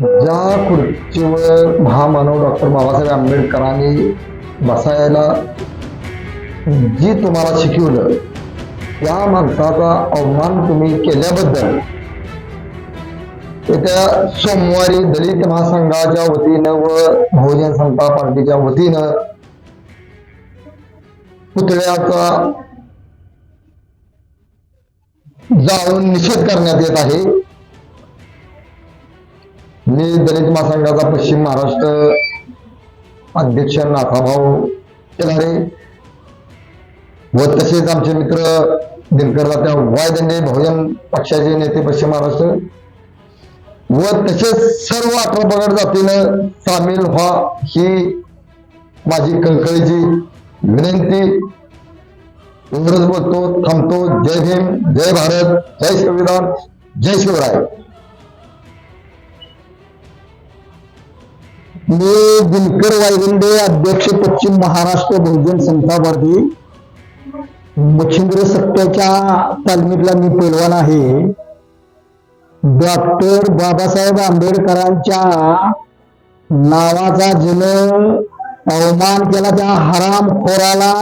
ज्या खुर्चीवर महामानव डॉक्टर बाबासाहेब आंबेडकरांनी बसायला जी तुम्हाला शिकवलं त्या माणसाचा अवमान तुम्ही केल्याबद्दल येत्या सोमवारी दलित महासंघाच्या वतीनं व बहुजन समता पार्टीच्या वतीनं पुतळ्याचा जाऊन निषेध करण्यात येत आहे. मी दलित महासंघाचा पश्चिम महाराष्ट्र अध्यक्ष नाथाभाऊ केलारे व तसेच आमचे मित्र दिनकर वाय दंडे बहुजन पक्षाचे नेते पश्चिम महाराष्ट्र व तसेच सर्व अठरा जातीनं सामील व्हा ही माझी कळकळीची विनंती. इंग्रज बोलतो थांबतो. जय भीम जय भारत जय संविधान जय शिवराय. मी दिनकर वायगुंडे अध्यक्ष पश्चिम महाराष्ट्र बहुजन समता पार्टी मच्छिंद्र सत्याच्या तालमीतला मी पैलवान आहे. डॉक्टर बाबासाहेब आंबेडकरांच्या नावाचा जन अवमान केला त्या हराम खोराला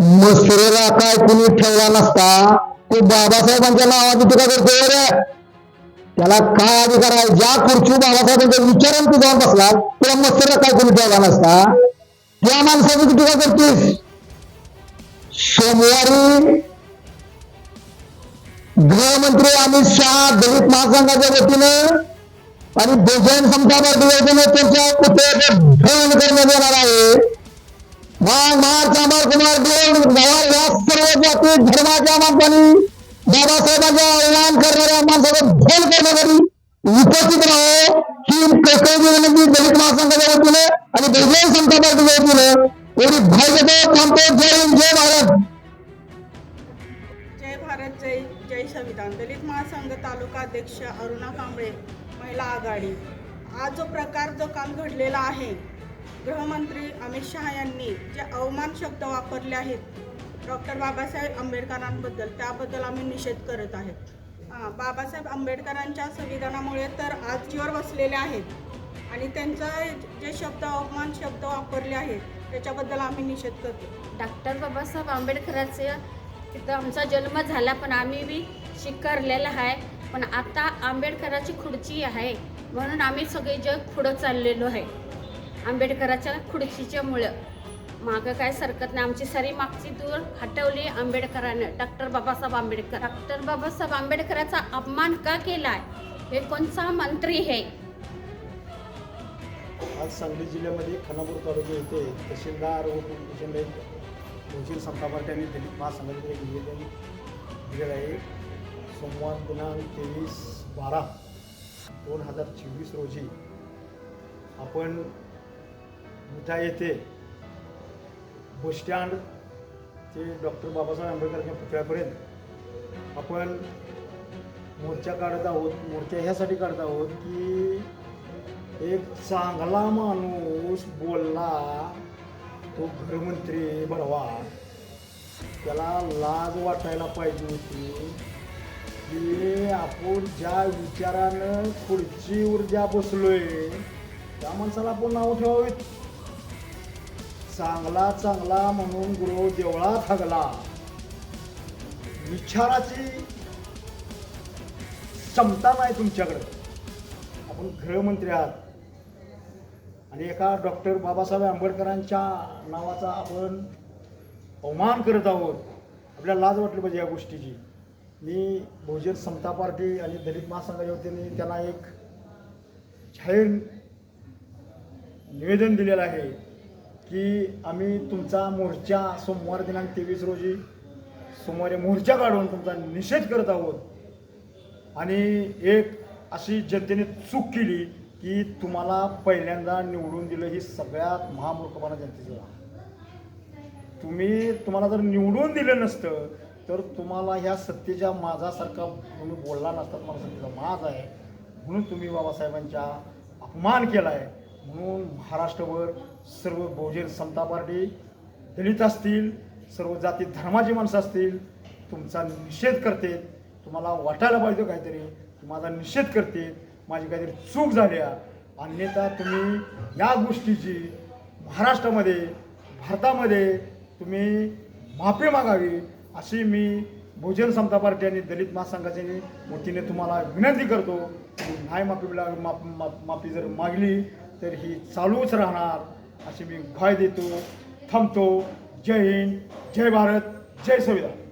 मसरेला काय कुणी ठेवला नसता? तो बाबासाहेबांच्या नावाची तुका करतो त्याला काय अधिकार आहे? ज्या खुर्ची बाबासाहेबांच्या विचारून तू जाऊन बसला तुला मस्तरला काय कोणी ठेवला नसता त्या माणसाची तू टीका करतोस सोमवारी गृहमंत्री अमित शहा दलित महासंघाच्या वतीने आणि बहुजन समता पार्टीच्या नेत्यांच्या त्यांच्या पुतळ्याचं दहन करण्यात येणार आहे. वाघ मार चांबार कुमार गोल गवार या सर्व जाती धर्माच्या माणसांनी बाबासाहेबांच्या अवमान भेल करण्यासाठी उपस्थित राहो ही कळकळी विनंती दलित महासंघाच्या वतीने आणि बहुजन समता पार्टीच्या वतीने एवढी भाजप थांबतो. जय हिंद जय भारत. जय भारत जय जय संविधान. दलित महासंघ तालुका अध्यक्ष अरुणा कांबळे महिला आघाडी. आज जो प्रकार जो काम घडलेला आहे गृहमंत्री अमित शहा यांनी जे अवमान शब्द वापरले आहेत डॉक्टर बाबासाहेब आंबेडकरांबद्दल त्याबद्दल आम्ही निषेध करत आहेत. बाबासाहेब आंबेडकरांच्या संविधानामुळे तर आजजीवर बसलेले आहेत. आणि त्यांचं जे शब्द अवमान शब्द वापरले आहेत त्याच्याबद्दल आम्ही निषेध करतो. डॉक्टर बाबासाहेब आंबेडकरांचे तिथं आमचा जन्म झाला पण आम्ही बी शिकारलेला आहे. पण आता आंबेडकराची खुर्ची आहे म्हणून आम्ही सगळे जग पुढं चाललेलो आहे. आंबेडकराच्या खुर्चीच्यामुळं मागं काय सरकत नाही. आमची सारी मागची दूर हटवली आंबेडकरानं. डॉक्टर बाबासाहेब आंबेडकर. डॉक्टर बाबासाहेब आंबेडकराचा अपमान का केला आहे हे कोणचा मंत्री हे? आज सांगली जिल्ह्यामध्ये खानापूर तालुका येथे तहसीलदार व पोलीस बहुजन समता पार्टी दलित महासंघाचे एक निवेदन दिलेलं आहे. सोमवार दिनांक तेवीस बारा दोन हजार चोवीस रोजी आपण मिठा येथे बसस्टँड ते डॉक्टर बाबासाहेब आंबेडकरांच्या पुतळ्यापर्यंत आपण मोर्चा काढत आहोत मोर्चा ह्यासाठी काढत आहोत की एक चांगला माणूस बोलला तो गृहमंत्री बडवा त्याला लाज वाटायला पाहिजे होती की आपण ज्या विचारानं खुर्चीवर ज्या बसलोय त्या माणसाला आपण नाव ठेवावीत. चांगला चांगला म्हणून गुरु देवळात हगला. विचाराची क्षमता नाही तुमच्याकडं. आपण गृहमंत्री आहात आणि एका डॉक्टर बाबासाहेब आंबेडकरांच्या नावाचा आपण अवमान करत आहोत. आपल्याला लाज वाटली पाहिजे या गोष्टीची. मी बहुजन समता पार्टी आणि दलित महासंघाच्या वतीने त्यांना एक जाहीर निवेदन दिलेलं आहे. की आम्ही तुमचा मोर्चा सोमवार दिनांक तेवीस रोजी सोमवारी मोर्चा काढून तुमचा निषेध करत आहोत. आणि एक अशी जनतेने चूक केली की तुम्हाला पहिल्यांदा निवडून दिलं ही सगळ्यात महामूर्खपणा जनतेचं तुम्ही तुम्हाला जर निवडून दिलं नसतं तर तुम्हाला ह्या सत्तेच्या माझासारखा तुम्ही बोलला नसता तुम्हाला सत्तेचा माझ आहे. म्हणून तुम्ही बाबासाहेबांच्या अपमान केला आहे म्हणून महाराष्ट्रभर सर्व बहुजन समता पार्टी दलित असतील सर्व जाती धर्माची माणसं असतील तुमचा निषेध करते. तुम्हाला वाटायला पाहिजे काहीतरी. माझा निषेध करते. माझी काहीतरी चूक झाल्या अन्यथा तुम्ही या गोष्टीची महाराष्ट्रामध्ये भारतामध्ये तुम्ही माफी मागावी अशी मी बहुजन समता पार्टी आणि दलित महासंघाच्या वतीने तुम्हाला विनंती करतो. की नाही माफी माफ माफी जर मागली तर ही चालूच राहणार अशी मी ग्वाही देतो. थांबतो. जय हिंद. जय भारत. जय संविधान.